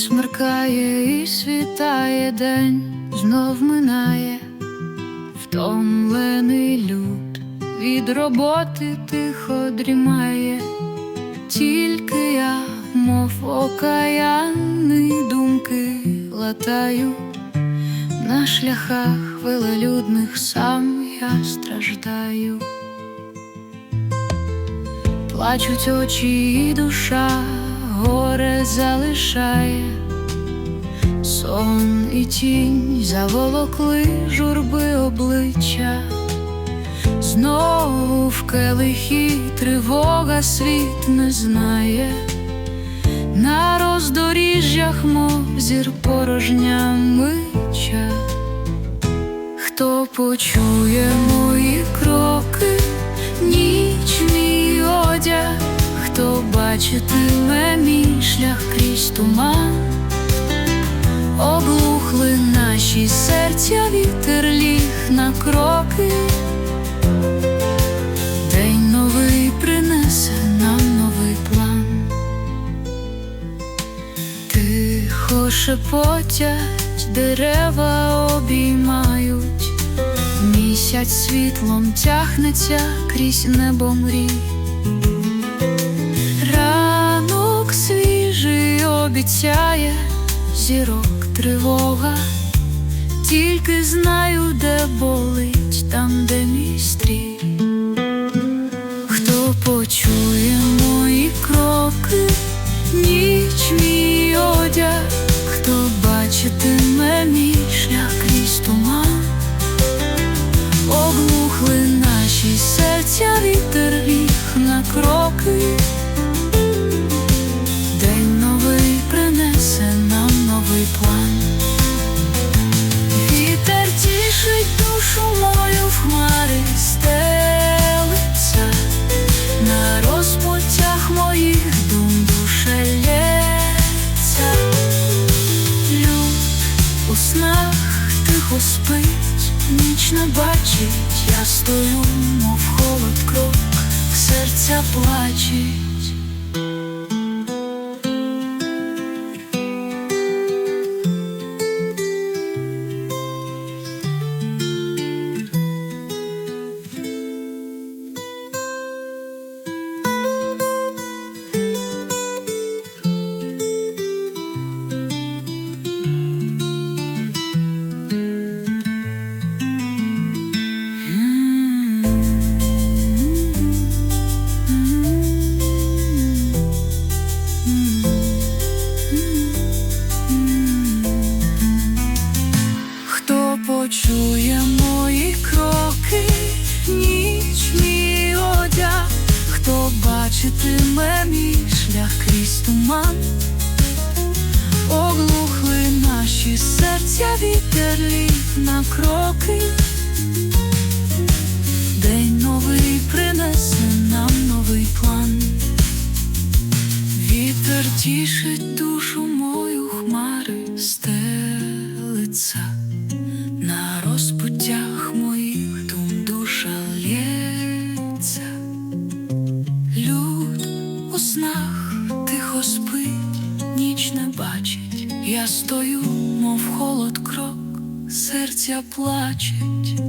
смеркає і світає день, знов минає, втомлений люд від роботи тихо дрімає, тільки я, мов окаянний думки латаю, на шляхах велелюдних сам я страждаю. Плачуть очі і душа, горе залишає, сон і тінь заволокли журби обличчя, знову в келихі тривога світ не знає, на роздоріжжях, мов зір порожня мича. Хто почує мої кроки, ніч мій одяг, хто бачитиме мій шлях крізь туман, облухли наші серця, вітер ліг на кроки, день новий принесе нам новий план. Тихо шепотять, дерева обіймають, місяць світлом тягнеться крізь небо мрій. Обіцяє зірок тривога, тільки знаю, де болить, там, де мій стрій. Тихо спить, ніч не бачить, я стою, мов холод крок, серця плачить. Почує мої кроки, ніч мій одяг, хто бачитиме мій шлях крізь туман, оглухли наші серця, вітер ліг на кроки. День новий принесе нам новий план. Вітер тішить душу мою, хмари стелиться. У снах тихо спить, ніч не бачить. Я стою, мов холод крок, серця плачуть.